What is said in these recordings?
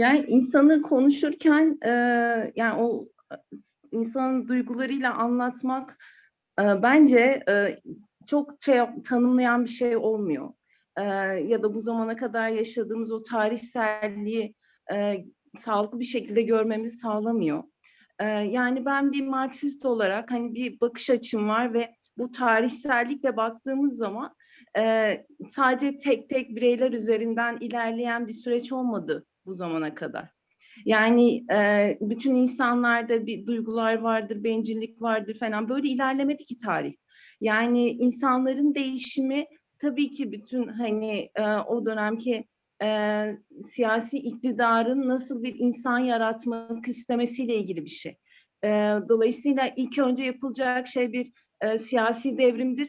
Yani insanı konuşurken e, yani o insanın duygularıyla anlatmak e, bence e, çok şey tanımlayan bir şey olmuyor. E, ya da bu zamana kadar yaşadığımız o tarihselliği e, sağlıklı bir şekilde görmemizi sağlamıyor. E, yani ben bir Marksist olarak hani bir bakış açım var ve bu tarihsellikle baktığımız zaman e, sadece tek tek bireyler üzerinden ilerleyen bir süreç olmadı bu zamana kadar. Yani e, bütün insanlarda bir duygular vardır, bencillik vardır falan. Böyle ilerlemedi ki tarih. Yani insanların değişimi tabii ki bütün hani e, o dönemki e, siyasi iktidarın nasıl bir insan yaratmak istemesiyle ilgili bir şey. E, dolayısıyla ilk önce yapılacak şey bir e, siyasi devrimdir.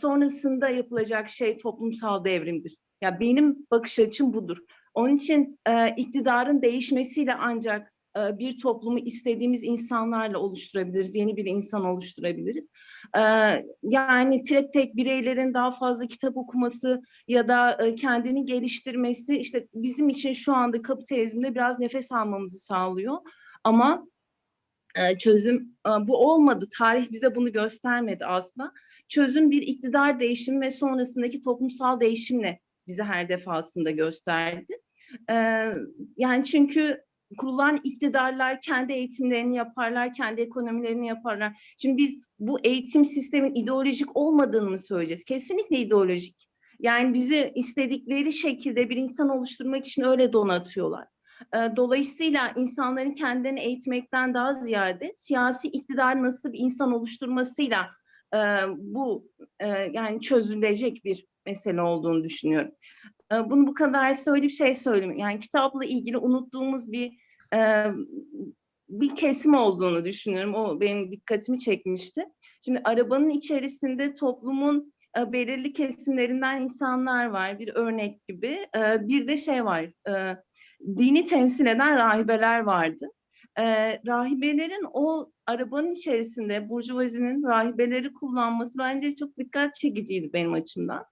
Sonrasında yapılacak şey toplumsal devrimdir. Ya benim bakış açım budur. Onun için iktidarın değişmesiyle ancak bir toplumu istediğimiz insanlarla oluşturabiliriz, yeni bir insan oluşturabiliriz. Yani tek tek bireylerin daha fazla kitap okuması ya da kendini geliştirmesi işte bizim için şu anda kapitalizmde biraz nefes almamızı sağlıyor. Ama çözüm bu olmadı. Tarih bize bunu göstermedi aslında. Çözüm bir iktidar değişimi ve sonrasındaki toplumsal değişimle bize her defasında gösterdi. Ee, yani çünkü kurulan iktidarlar kendi eğitimlerini yaparlar, kendi ekonomilerini yaparlar. Şimdi biz bu eğitim sistemin ideolojik olmadığını mı söyleyeceğiz? Kesinlikle ideolojik. Yani bizi istedikleri şekilde bir insan oluşturmak için öyle donatıyorlar. Dolayısıyla insanların kendilerini eğitmekten daha ziyade siyasi iktidar nasıl bir insan oluşturmasıyla bu yani çözülecek bir mesele olduğunu düşünüyorum. Bunu bu kadar söyleyip şey söyleyeyim. Yani kitapla ilgili unuttuğumuz bir bir kesim olduğunu düşünüyorum. O benim dikkatimi çekmişti. Şimdi arabanın içerisinde toplumun belirli kesimlerinden insanlar var. Bir örnek gibi. Bir de şey var. Dini temsil eden rahibeler vardı. Rahibelerin o arabanın içerisinde burjuvazinin rahibeleri kullanması bence çok dikkat çekiciydi benim açımdan.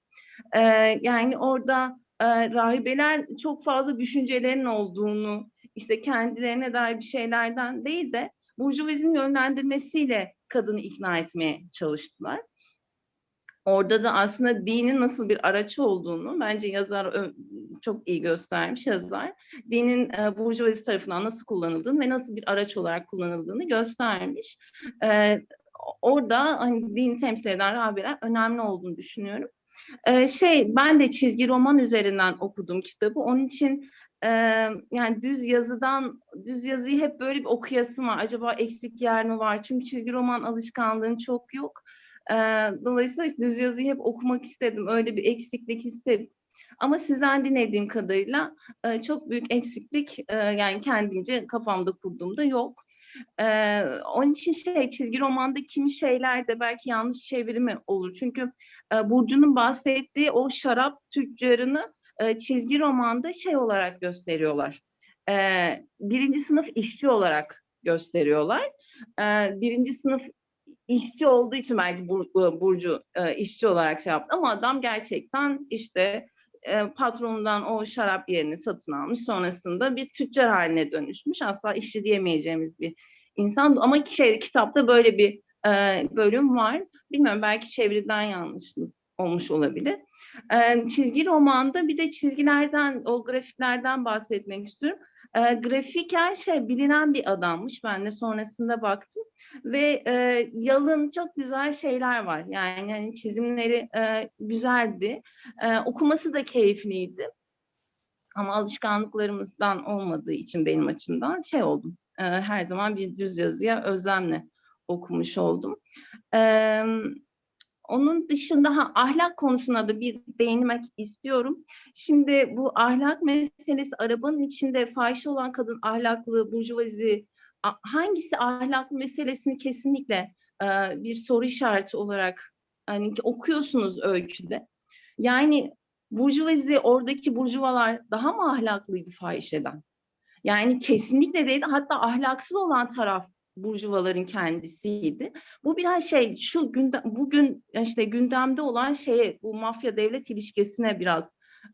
Yani orada e, rahibeler çok fazla düşüncelerin olduğunu, işte kendilerine dair bir şeylerden değil de Burjuvazinin yönlendirmesiyle kadını ikna etmeye çalıştılar. Orada da aslında dinin nasıl bir araç olduğunu bence yazar çok iyi göstermiş yazar. Dinin e, burjuvazi tarafından nasıl kullanıldığını ve nasıl bir araç olarak kullanıldığını göstermiş. E, orada hani dini temsil eden rahibeler önemli olduğunu düşünüyorum. Ee, şey ben de çizgi roman üzerinden okudum kitabı. Onun için e, yani düz yazıdan düz yazıyı hep böyle bir okuyasım var. Acaba eksik yer mi var? Çünkü çizgi roman alışkanlığım çok yok. E, dolayısıyla düz yazıyı hep okumak istedim. Öyle bir eksiklik hissettim. Ama sizden dinlediğim kadarıyla e, çok büyük eksiklik e, yani kendince kafamda kurduğumda yok. Ee, onun için şey çizgi romanda kimi şeyler de belki yanlış çevirimi olur. Çünkü e, Burcu'nun bahsettiği o şarap tüccarını e, çizgi romanda şey olarak gösteriyorlar. E, birinci sınıf işçi olarak gösteriyorlar. E, birinci sınıf işçi olduğu için belki Burcu e, işçi olarak şey yaptı ama adam gerçekten işte e, patronundan o şarap yerini satın almış. Sonrasında bir tüccar haline dönüşmüş. Asla işçi diyemeyeceğimiz bir insan. Ama şey, kitapta böyle bir e, bölüm var. Bilmiyorum belki çeviriden yanlışlık olmuş olabilir. E, çizgi romanda bir de çizgilerden, o grafiklerden bahsetmek istiyorum. E, grafiker şey bilinen bir adammış. Ben de sonrasında baktım ve e, yalın çok güzel şeyler var. Yani, yani çizimleri e, güzeldi. E, okuması da keyifliydi. Ama alışkanlıklarımızdan olmadığı için benim açımdan şey oldum. E, her zaman bir düz yazıya özlemle okumuş oldum. E, onun dışında ha, ahlak konusuna da bir değinmek istiyorum. Şimdi bu ahlak meselesi arabanın içinde fahişe olan kadın ahlaklı, burjuvazi, hangisi ahlaklı meselesini kesinlikle e, bir soru işareti olarak hani okuyorsunuz öyküde. Yani burjuvazi oradaki burjuvalar daha mı ahlaklıydı fahişeden? Yani kesinlikle değil. Hatta ahlaksız olan taraf burjuvaların kendisiydi. Bu biraz şey şu gündem, bugün işte gündemde olan şeye bu mafya devlet ilişkisine biraz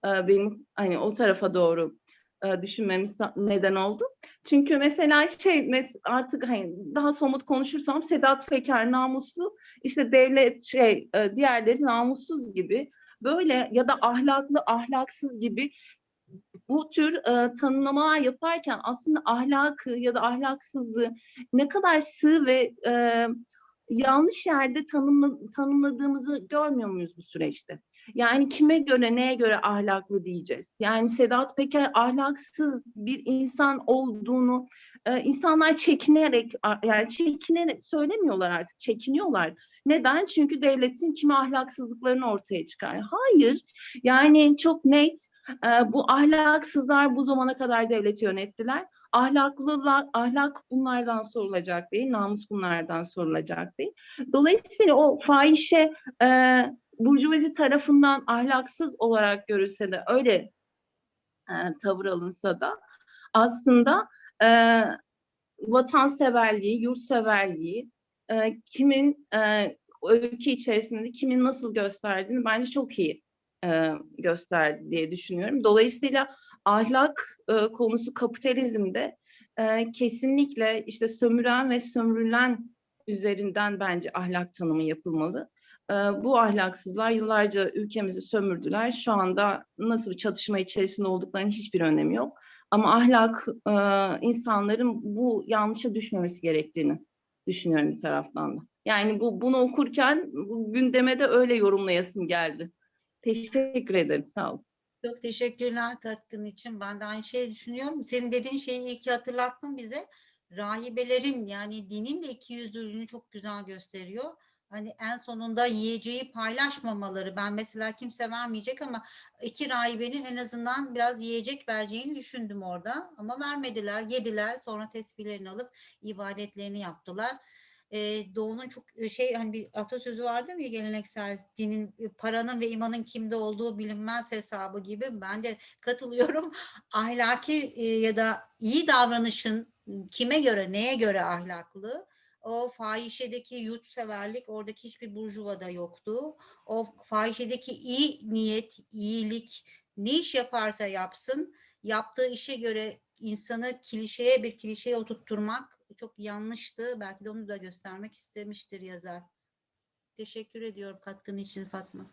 e, benim hani o tarafa doğru e, düşünmemiz neden oldu. Çünkü mesela şey mes- artık hani daha somut konuşursam Sedat Peker namuslu, işte devlet şey e, diğerleri namussuz gibi böyle ya da ahlaklı ahlaksız gibi bu tür e, tanımlamalar yaparken aslında ahlakı ya da ahlaksızlığı ne kadar sığ ve e, yanlış yerde tanımla, tanımladığımızı görmüyor muyuz bu süreçte? Yani kime göre, neye göre ahlaklı diyeceğiz? Yani Sedat Peker ahlaksız bir insan olduğunu e, insanlar çekinerek, yani çekinerek söylemiyorlar artık, çekiniyorlar. Neden? Çünkü devletin kimi ahlaksızlıklarını ortaya çıkar. Hayır, yani çok net e, bu ahlaksızlar bu zamana kadar devleti yönettiler. Ahlaklılar, ahlak bunlardan sorulacak değil, namus bunlardan sorulacak değil. Dolayısıyla o fahişe e, burjuvazi tarafından ahlaksız olarak görülse de öyle e, tavır alınsa da aslında e, vatanseverliği, yurtseverliği e, kimin e, ülke içerisinde kimin nasıl gösterdiğini bence çok iyi e, gösterdi diye düşünüyorum. Dolayısıyla ahlak e, konusu kapitalizmde e, kesinlikle işte sömüren ve sömürülen üzerinden bence ahlak tanımı yapılmalı. E, bu ahlaksızlar yıllarca ülkemizi sömürdüler. Şu anda nasıl bir çatışma içerisinde olduklarının hiçbir önemi yok. Ama ahlak e, insanların bu yanlışa düşmemesi gerektiğini düşünüyorum bir taraftan da. Yani bu bunu okurken bu gündeme de öyle yorumlayasım geldi. Teşekkür ederim. Sağ olun. Çok teşekkürler katkın için. Ben de aynı şeyi düşünüyorum. Senin dediğin şeyi iyi ki hatırlattın bize. Rahibelerin yani dinin de iki yüzlülüğünü çok güzel gösteriyor. Hani en sonunda yiyeceği paylaşmamaları. Ben mesela kimse vermeyecek ama iki rahibenin en azından biraz yiyecek vereceğini düşündüm orada. Ama vermediler, yediler. Sonra tesbihlerini alıp ibadetlerini yaptılar. Ee, Doğu'nun çok e, şey hani bir atasözü vardır ya geleneksel dinin e, paranın ve imanın kimde olduğu bilinmez hesabı gibi ben de katılıyorum. Ahlaki e, ya da iyi davranışın kime göre neye göre ahlaklı? O fahişedeki yurtseverlik oradaki hiçbir burjuvada yoktu. O fahişedeki iyi niyet, iyilik ne iş yaparsa yapsın yaptığı işe göre insanı klişeye bir klişeye oturtturmak çok yanlıştı. Belki de onu da göstermek istemiştir yazar. Teşekkür ediyorum katkın için Fatma.